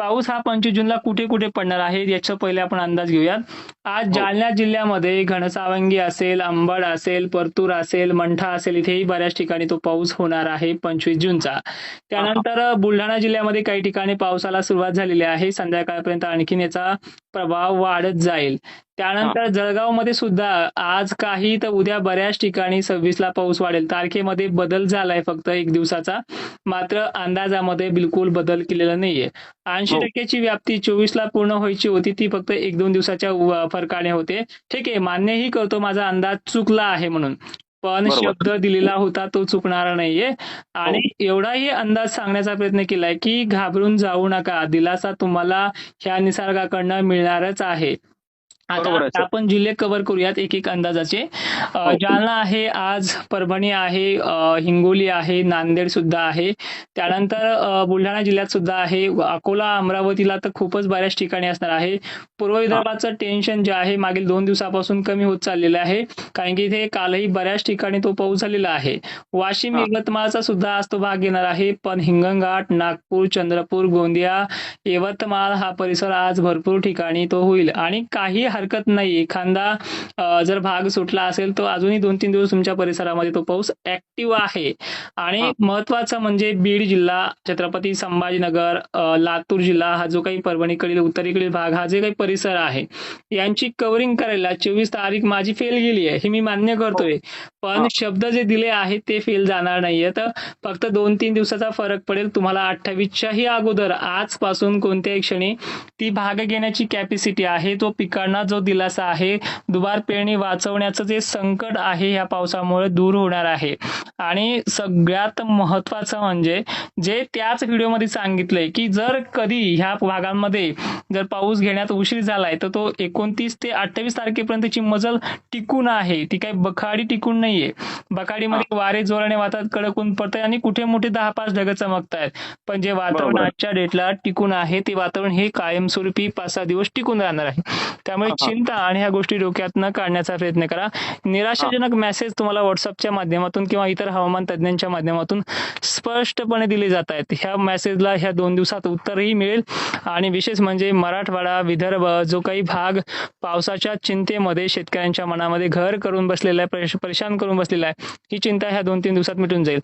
पाऊस हा पंचवीस जूनला कुठे कुठे पडणार आहे याचा पहिले आपण अंदाज घेऊयात. आज जालना जिल्ह्यामध्ये घनसावंगी असेल अंबड असेल परतूर असेल मंठा असेल इथेही बऱ्याच ठिकाणी तो पाऊस होणार आहे पंचवीस जूनचा. त्यानंतर बुलढाणा जिल्ह्यामध्ये काही ठिकाणी पावसाला सुरुवात झालेली आहे. संध्याकाळपर्यंत आणखीन याचा प्रभाव वाढत जाईल. त्यानंतर जळगावमध्ये सुद्धा आज काही तर उद्या बऱ्याच ठिकाणी सव्वीसला पाऊस वाढेल. तारखेमध्ये बदल झालाय फक्त एक दिवसाचा. मात्र अंदाजामध्ये बिलकुल बदल केलेला नाहीये. ऐंशी हो. टक्क्याची व्याप्ती चोवीस ला पूर्ण व्हायची होती. ती फक्त एक दोन दिवसाच्या फरकाने होते. ठीक आहे मान्यही करतो माझा अंदाज चुकला आहे म्हणून. पण. शब्द दिलेला होता तो चुकणार नाहीये आणि हो. एवढाही अंदाज सांगण्याचा प्रयत्न केलाय की घाबरून जाऊ नका दिलासा तुम्हाला ह्या निसर्गाकडनं मिळणारच आहे, आता. आपण जिल्हे कव्हर करूयात एक एक अंदाजाचे. जालना आहे आज परभणी आहे हिंगोली आहे नांदेड सुद्धा आहे. त्यानंतर बुलढाणा जिल्ह्यात सुद्धा आहे. अकोला अमरावतीला तर खूपच बऱ्याच ठिकाणी असणार आहे. पूर्व विदर्भाचं टेन्शन जे आहे मागील दोन दिवसापासून कमी होत चाललेलं आहे. कारण की इथे कालही बऱ्याच ठिकाणी तो पाऊस झालेला आहे. वाशिम. यवतमाळचा सुद्धा आज तो भाग येणार आहे. पण हिंगणघाट नागपूर चंद्रपूर गोंदिया यवतमाळ हा परिसर आज भरपूर ठिकाणी तो होईल. आणि काही हरकत नाही. एखादा जर भाग सुटला असेल तर अजूनही दोन तीन दिवस तुमच्या परिसरामध्ये तो पाऊस ऍक्टिव्ह आहे. आणि हा. महत्वाचं म्हणजे बीड जिल्हा छत्रपती संभाजीनगर लातूर जिल्हा हा जो काही परभणीकडील उत्तरेकडील भाग हा जे काही परिसर आहे यांची कव्हरिंग करायला चोवीस तारीख माझी फेल गेली आहे हे मी मान्य करतोय. पण. शब्द जे दिले आहेत ते फेल जाणार नाहीये. तर फक्त दोन तीन दिवसाचा फरक पडेल. तुम्हाला अठ्ठावीसच्याही अगोदर आजपासून कोणत्याही क्षणी ती भाग घेण्याची कॅपॅसिटी आहे तो पिकांना जो दिलासा आहे दुबार पेरणी वाचवण्याचं जे संकट आहे या पावसामुळे दूर होणार आहे. आणि सगळ्यात महत्वाचं म्हणजे जे त्याच व्हिडिओमध्ये सांगितलंय की जर कधी ह्या भागांमध्ये जर पाऊस घेण्यात उशीर झालाय तर तो एकोणतीस ते अठ्ठावीस तारखेपर्यंतची मजल टिकून आहे. ती काही बखाडी टिकून नाहीये. बखाडीमध्ये वारे जोराने वाहतात कडक ऊन पडतंय आणि कुठे मोठे दहा पाच ढगं चमकतायत. पण जे वातावरण. आजच्या डेटला टिकून आहे ते वातावरण हे कायमस्वरूपी पाच सहा दिवस टिकून राहणार आहे. त्यामुळे. चिंता आणि ह्या गोष्टी डोक्यात न काढण्याचा प्रयत्न करा. निराशाजनक मेसेज तुम्हाला व्हॉट्सअपच्या माध्यमातून किंवा इतर हवामान तज्ज्ञांच्या माध्यमातून स्पष्टपणे दिले जात आहेत ह्या मेसेजला ह्या दोन दिवसात उत्तरही मिळेल. आणि विशेष म्हणजे मराठवाडा विदर्भ जो काही भाग पावसाच्या चिंतेमध्ये शेतकऱ्यांच्या मनामध्ये घर करून बसलेला आहे परेश- परेशान करून बसलेला आहे. ही चिंता ह्या दोन तीन दिवसात मिटून जाईल.